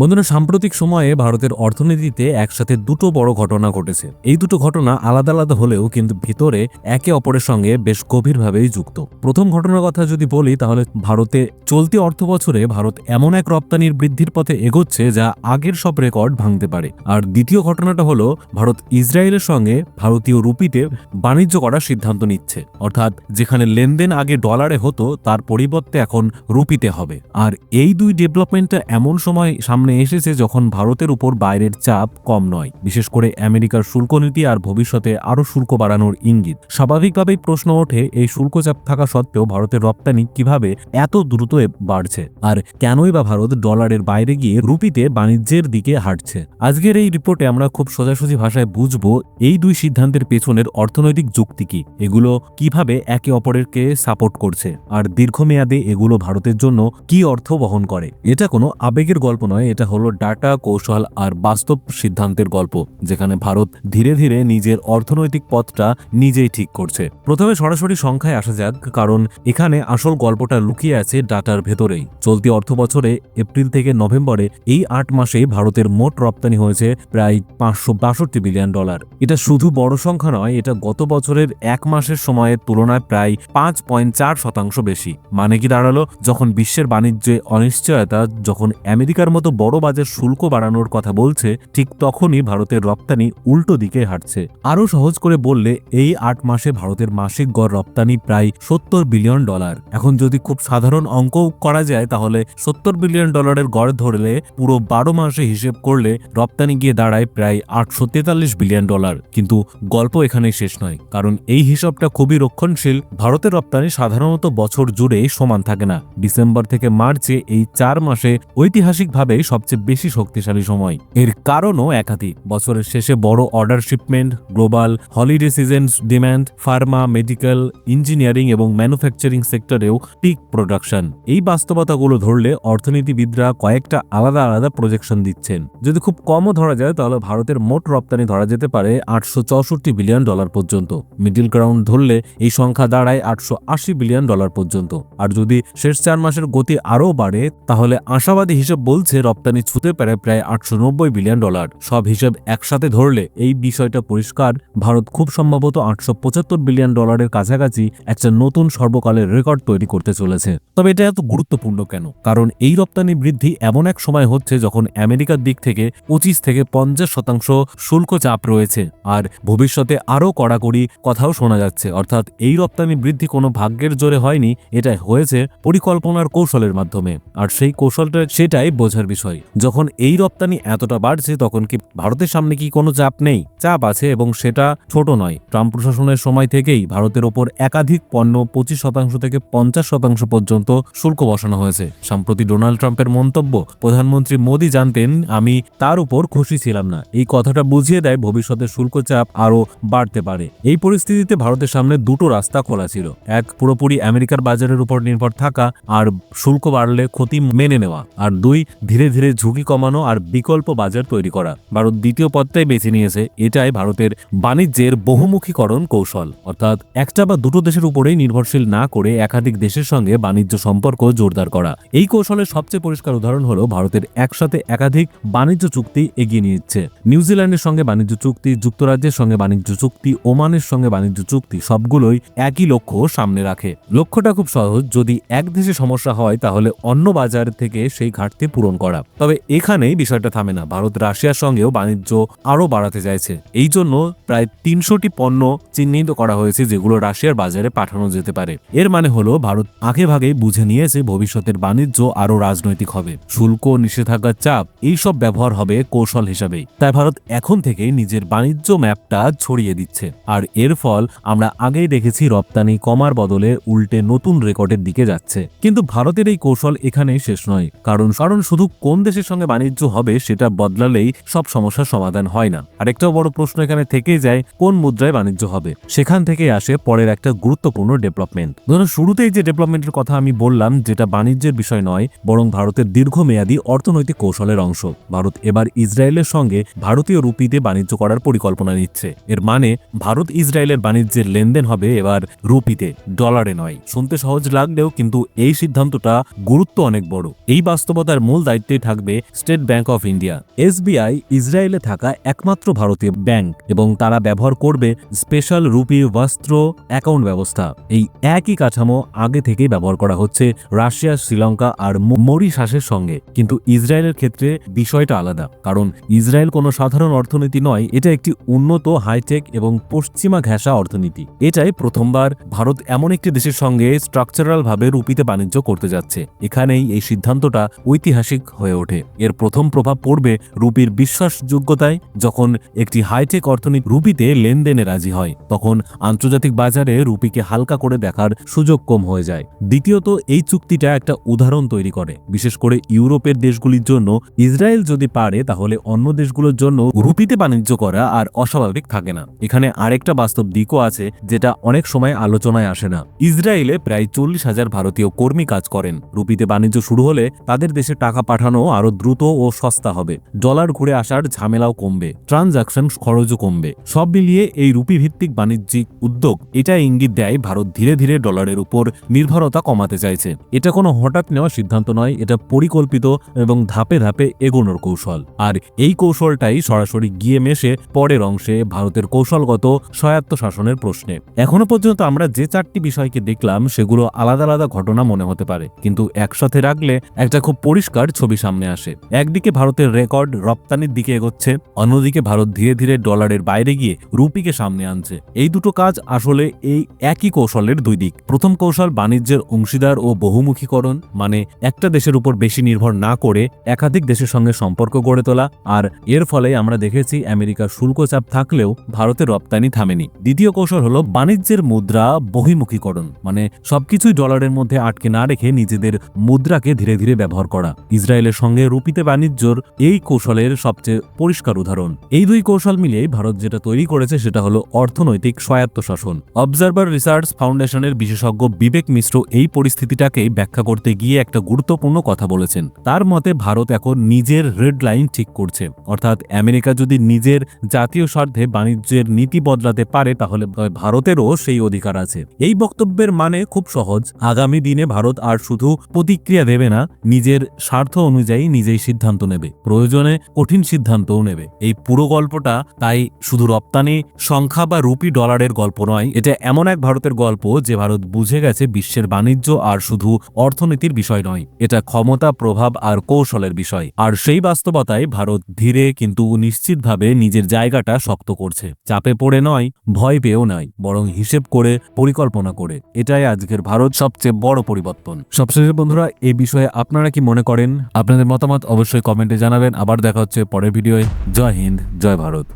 বন্ধুরা, সাম্প্রতিক সময়ে ভারতের অর্থনীতিতে একসাথে দুটো বড় ঘটনা ঘটেছে। এই দুটো ঘটনা আলাদা আলাদা হলেও কিন্তু ভিতরে একে অপরের সঙ্গে বেশ গভীরভাবেই যুক্ত। প্রথম ঘটনার কথা যদি বলি, তাহলে ভারতে চলতি অর্থ বছরে ভারত এমন এক রপ্তানির বৃদ্ধির পথে এগোচ্ছে যা আগের সব রেকর্ড ভাঙতে পারে। আর দ্বিতীয় ঘটনাটা হলো, ভারত ইসরায়েলের সঙ্গে ভারতীয় রুপিতে বাণিজ্য করার সিদ্ধান্ত নিচ্ছে। অর্থাৎ যেখানে লেনদেন আগে ডলারে হতো, তার পরিবর্তে এখন রুপিতে হবে। আর এই দুই ডেভেলপমেন্টটা এমন সময় সামনে এসেছে যখন ভারতের উপর বাইরের চাপ কম নয়। বিশেষ করে আমেরিকার শুল্ক নীতি আর ভবিষ্যতে আরও শুল্ক বাড়ানোর ইঙ্গিত। স্বাভাবিকভাবেই প্রশ্ন ওঠে, এই শুল্ক চাপ থাকা সত্ত্বেও ভারতের রপ্তানি কীভাবে এত দ্রুত বাড়ছে? আর কেনই বা ভারত ডলারের বাইরে গিয়ে রুপিতে বাণিজ্যের দিকে হাঁটছে? আজকের এই রিপোর্টে আমরা খুব সোজাসুজি ভাষায় বুঝব, এই দুই সিদ্ধান্তের পেছনের অর্থনৈতিক যুক্তি কি? এগুলো কীভাবে একে অপরেরকে সাপোর্ট করছে? আর দীর্ঘমেয়াদে এগুলো ভারতের জন্য কি অর্থ বহন করে? এটা কোনো আবেগের গল্প নয় এটা হলো ডাটা, কৌশল আর বাস্তব সিদ্ধান্তের গল্প, যেখানে ভারত ধীরে ধীরে নিজের অর্থনৈতিক পথটা নিজেই ঠিক করছে। প্রথমে সরাসরি সংখ্যায় আসা যাক, কারণ এখানে আসল গল্পটা লুকিয়ে আছে ডাটার ভেতরেই। চলতি অর্থ বছরে এপ্রিল থেকে নভেম্বরে এই আট মাসে ভারতের মোট রপ্তানি হয়েছে প্রায় পাঁচশো বাষট্টি বিলিয়ন ডলার। এটা শুধু বড় সংখ্যা নয়, এটা গত বছরের এক মাসের সময়ের তুলনায় প্রায় পাঁচ পয়েন্ট চার শতাংশ বেশি। মানে কি দাঁড়াল? যখন বিশ্বের বাণিজ্যে অনিশ্চয়তা, যখন আমেরিকার মতো বড় বাজার শুল্ক বাড়ানোর কথা বলছে, ঠিক তখনই ভারতের রপ্তানি উল্টো দিকে হাঁটছে। আরও সহজ করে বললে, এই আট মাসে ভারতের মাসিক গড় রপ্তানি প্রায় সত্তর বিলিয়ন ডলার। এখন যদি খুব সাধারণ অঙ্ক করা যায়, তাহলে সত্তর বিলিয়ন ডলারের গড় ধরলে পুরো বারো মাসে হিসেব করলে রপ্তানি গিয়ে দাঁড়ায় প্রায় আটশো তেতাল্লিশ বিলিয়ন ডলার। কিন্তু গল্প এখানেই শেষ নয়, কারণ এই হিসাবটা খুবই রক্ষণশীল। ভারতের রপ্তানি সাধারণত বছর জুড়ে সমান থাকে না। ডিসেম্বর থেকে মার্চে এই চার মাসে ঐতিহাসিকভাবে সবচেয়ে বেশি শক্তিশালী সময়। এর কারণও একাধিক। বছরের শেষে বড় order shipment global holiday season demand pharma medical engineering এবং ম্যানুফ্যাকচারিং সেক্টরেও পিক প্রোডাকশন এই বাস্তবতাগুলো ধরলে অর্থনীতিবিদরা কয়েকটা আলাদা আলাদা প্রজেকশন দিচ্ছেন। যদি খুব কমও ধরা যায়, তাহলে ভারতের মোট রপ্তানি ধরা যেতে পারে আটশো চৌষট্টি বিলিয়ন ডলার পর্যন্ত। মিডিল গ্রাউন্ড ধরলে এই সংখ্যা দাঁড়ায় আটশো আশি বিলিয়ন ডলার পর্যন্ত। আর যদি শেষ চার মাসের গতি আরও বাড়ে, তাহলে আশাবাদী হিসেব বলছে রপ্তানি ছুতে পারে প্রায় আটশো নব্বই বিলিয়ন ডলার। সব হিসেব একসাথে ধরলে এই বিষয়টা পরিষ্কার। ভারত খুব সম্ভবত আটশো পঁচাত্তর বিলিয়ন ডলারের কাছাকাছি একটা নতুন সর্বকালের রেকর্ড তৈরি করতে চলেছে। তবে এটা এত গুরুত্বপূর্ণ কেন? কারণ এই রপ্তানি বৃদ্ধি এমন এক সময় হচ্ছে যখন আমেরিকার দিক থেকে পঁচিশ থেকে পঞ্চাশ শতাংশ শুল্ক চাপ রয়েছে। আর ভবিষ্যতে আরও কড়াকড়ি কথাও শোনা যাচ্ছে। অর্থাৎ এই রপ্তানি বৃদ্ধি কোনো ভাগ্যের জোরে হয়নি এটা হয়েছে পরিকল্পনার কৌশলের মাধ্যমে। আর সেই কৌশলটা সেটাই বোঝার বিষয়। যখন এই রপ্তানি এতটা বাড়ছে, তখন কি ভারতের সামনে কি কোনো চাপ নেই? চাপ আছে এবং সেটা ছোট নয়। ট্রাম্প প্রশাসনের সময় থেকেই ভারতের ওপর একাধিক পণ্য পঁচিশ শতাংশ থেকে পঞ্চাশ শতাংশ পর্যন্ত শুল্ক বসানো হয়েছে। সম্প্রতি ডোনাল্ড ট্রাম্পের মন্তব্য, প্রধানমন্ত্রী মোদী জানতেন, আমি তার উপর খুশি ছিলাম না। এই কথাটা বুঝিয়ে দেয় ভবিষ্যতে শুল্ক চাপ আরও বাড়তে পারে। এই পরিস্থিতিতে ভারতের সামনে দুটো রাস্তা খোলা ছিল। এক, পুরোপুরি আমেরিকার বাজারের উপর নির্ভর থাকা, আর শুল্ক বাড়লে ক্ষতি মেনে নেওয়া। আর দুই ধীরে ধীরে ঝুঁকি কমানো আর বিকল্প বাজার তৈরি করা। ভারত দ্বিতীয় পথটাই বেছে নিয়েছে। এটাই ভারতের বাণিজ্যের বহুমুখীকরণ কৌশল। অর্থাৎ একটা বা দুটো দেশের উপরেই নির্ভরশীল না করে একাধিক দেশের সঙ্গে বাণিজ্য সম্পর্ক জোরদার করা। এই কৌশলের সবচেয়ে পরিষ্কার উদাহরণ হলো ভারতের একসাথে একাধিক বাণিজ্য চুক্তি এগিয়ে নিচ্ছে নিউজিল্যান্ডের সঙ্গে বাণিজ্য চুক্তি, যুক্তরাজ্যের সঙ্গে বাণিজ্য চুক্তি, ওমানের সঙ্গে বাণিজ্য চুক্তি সবগুলোই একই লক্ষ্য সামনে রাখে। লক্ষ্যটা খুব সহজ, যদি এক দেশে সমস্যা হয় তাহলে অন্য বাজার থেকে সেই ঘাটতি পূরণ করা। তবে এখানেই বিষয়টা থামে না। ভারত রাশিয়ার সঙ্গেও বাণিজ্য আরও বাড়াতে চাইছে। এই জন্য প্রায় তিনশোটি পণ্য চিহ্নিত করা হয়েছে যেগুলো রাশিয়ার বাজারে পাঠানো যেতে পারে। এর মানে হলো ভারত আগে ভাগেই বুঝে নিয়েছে ভবিষ্যতের বাণিজ্য আরও রাজনৈতিক হবে। শুল্ক, নিষেধাজ্ঞার চাপ, এইসব ব্যবহার হবে কৌশল হিসাবেই। তাই ভারত এখন থেকেই নিজের বাণিজ্য ম্যাপটা ছড়িয়ে দিচ্ছে। আর এর ফল আমরা আগেই দেখেছি রপ্তানি কমার বদলে উল্টে নতুন রেকর্ডের দিকে যাচ্ছে। কিন্তু ভারতের এই কৌশল এখানেই শেষ নয়। কারণ কারণ শুধু কোন দেশের সঙ্গে বাণিজ্য হবে সেটা বদলালেই সব সমস্যার সমাধান হয় না। আরেকটাও বড় প্রশ্ন এখানে থেকে যায়, কোন মুদ্রায় বাণিজ্য হবে? সেখান থেকে আসে পরের একটা গুরুত্বপূর্ণ ডেভেলপমেন্ট ধরুন, শুরুতেই যে ডেভেলপমেন্টের কথা আমি বললাম, যেটা বাণিজ্যের বিষয় নয়, বরং ভারতের দীর্ঘমেয়াদী অর্থনৈতিক কৌশলের অংশ। ভারত এবার ইসরায়েলের সঙ্গে ভারতীয় রুপিতে বাণিজ্য করার পরিকল্পনা নিচ্ছে। এর মানে ভারত ইসরায়েলের বাণিজ্যের লেনদেন হবে এবার রুপিতে, ডলারে নয়। শুনতে সহজ লাগলেও কিন্তু এই সিদ্ধান্তটা গুরুত্ব অনেক বড়। এই বাস্তবতার মূল দায়িত্বে থাকবে State Bank of India. SBI ইসরায়েলে থাকা একমাত্র ভারতীয় ব্যাংক এবং তারা ব্যবহার করবে স্পেশাল রুপি বস্ত্র অ্যাকাউন্ট ব্যবস্থা। এই একই কাঠামো আগে থেকেই ব্যবহার করা হচ্ছে রাশিয়া, শ্রীলঙ্কা আর মরিশাসের সঙ্গে। কিন্তু ইসরায়েলের ক্ষেত্রে বিষয়টা আলাদা, কারণ ইসরায়েল কোনো সাধারণ অর্থনীতি নয়, এটা একটি উন্নত হাইটেক এবং পশ্চিমা ঘেঁষা অর্থনীতি। এটাই প্রথমবার ভারত এমন একটি দেশের সঙ্গে স্ট্রাকচারাল ভাবে রুপিতে বাণিজ্য করতে যাচ্ছে। এখানেই এই সিদ্ধান্তটা ঐতিহাসিক হয়ে ওঠে। এর প্রথম প্রভাব পড়বে রুপির বিশ্বাসযোগ্যতায়। যখন একটি হাইটেক অর্থনীতি রুপিতে লেনদেনে রাজি হয়, তখন আন্তর্জাতিক বাজারে রুপিকে হালকা করে দেখার সুযোগ কম হয়ে যায়। দ্বিতীয়ত, এই চুক্তিটা একটা উদাহরণ তৈরি করে। বিশেষ করে ইউরোপের দেশগুলির জন্য। ইসরায়েল যদি পারে, তাহলে অন্য দেশগুলোর জন্য রুপিতে বাণিজ্য করা আর অস্বাভাবিক থাকে না। এখানে আরেকটা বাস্তব দিকও আছে, যেটা অনেক সময় আলোচনায় আসে না। ইসরায়েলে প্রায় চল্লিশ হাজার ভারতীয় কর্মী কাজ করেন। রুপিতে বাণিজ্য শুরু হলে তাদের দেশে টাকা পাঠানো আরও দ্রুত ও সস্তা হবে। ডলার ঘুরে আসার ঝামেলাও কমবে। ট্রানজাকশন খরচও কমবে। সব মিলিয়ে এই রুপি ভিত্তিক বাণিজ্যিক উদ্যোগ এটা ইঙ্গিত দেয় ভারত ধীরে ধীরে ডলারের উপর নির্ভরতা কমাতে চাইছে। এটা কোনো হঠাৎ নেওয়া সিদ্ধান্ত নয়, এটা পরিকল্পিত এবং ধাপে ধাপে এগোনোর কৌশল। আর এই কৌশলটাই সরাসরি গিয়ে মেশে পরের অংশে ভারতের কৌশলগত স্বায়ত্ত শাসনের প্রশ্নে। এখনও পর্যন্ত আমরা যে চারটি বিষয়কে দেখলাম, সেগুলো আলাদা আলাদা ঘটনা মনে হতে পারে। কিন্তু একসাথে রাখলে একটা খুব পরিষ্কার ছবি সামনে আসে। একদিকে ভারতের রেকর্ড রপ্তানির দিকে এগোচ্ছে, অন্যদিকে ভারত ধীরে ধীরে ডলারের বাইরে গিয়ে রুপিকে সামনে আনছে। এই দুটো কাজ আসলে এই একই কৌশলের দুই দিক। প্রথম কৌশল বাণিজ্যের অংশীদার ও বহুমুখীকরণ মানে একটা দেশের উপর বেশি নির্ভর না করে একাধিক দেশের সঙ্গে সম্পর্ক গড়ে তোলা, আর এর ফলে আমরা দেখেছি আমেরিকার শুল্ক চাপ থাকলেও ভারতের রপ্তানি থামেনি। দ্বিতীয় কৌশল হলো বাণিজ্যের মুদ্রা বহিমুখীকরণ মানে সবকিছুই ডলারের মধ্যে আটকে না রেখে নিজেদের মুদ্রাকে ধীরে ধীরে ব্যবহার করা। ইসরায়েলের সঙ্গে রুপিতে বাণিজ্যর এই কৌশলের সবচেয়ে পরিষ্কার উদাহরণ। এই দুই কৌশল মিলিয়ে ভারত যেটা তৈরি করেছে সেটা হলো অর্থনৈতিক স্বায়ত্তশাসন। অবজারভার রিসার্চ ফাউন্ডেশনের বিশেষজ্ঞ বিবেক মিশ্র এই পরিস্থিতিটাকে ব্যাখ্যা করতে গিয়ে একটা গুরুত্বপূর্ণ কথা বলেছেন। তার মতে, ভারত এখন নিজের রেড লাইন ঠিক করছে। অর্থাৎ আমেরিকা যদি নিজের জাতীয় স্বার্থে বাণিজ্যের নীতি বদলাতে পারে, তাহলে ভারতেরও সেই অধিকার আছে। এই বক্তব্যের মানে খুব সহজ। আগামী দিনে ভারত আর শুধু প্রতিক্রিয়া দেবে না, নিজের স্বার্থ অনুযায়ী নিজেই সিদ্ধান্ত নেবে, প্রয়োজনে কঠিন সিদ্ধান্তও নেবে। এই পুরো গল্পটা তাই শুধু রপ্তানি, সংখ্যা বা রুপি ডলারের গল্প নয়, এটা এমন এক ভারতের গল্প যে ভারত বুঝে গেছে বিশ্বের বাণিজ্য আর শুধু অর্থনীতির বিষয় নয়, এটা ক্ষমতা, প্রভাব আর কৌশলের বিষয়। আর সেই বাস্তবতায় ভারত ধীরে কিন্তু নিশ্চিতভাবে নিজের জায়গাটা শক্ত করছে। চাপে পড়ে নয়, ভয় পেয়েও নয়, বরং হিসেব করে, পরিকল্পনা করে। এটাই আজকের ভারত সবচেয়ে বড় পরিবর্তন। সবশেষে বন্ধুরা, এ বিষয়ে আপনারা কি মনে করেন? আপনাদের মতামত অবশ্যই কমেন্টে জানাবেন। আবার দেখা হচ্ছে পরের ভিডিওয়। জয় হিন্দ জয় ভারত।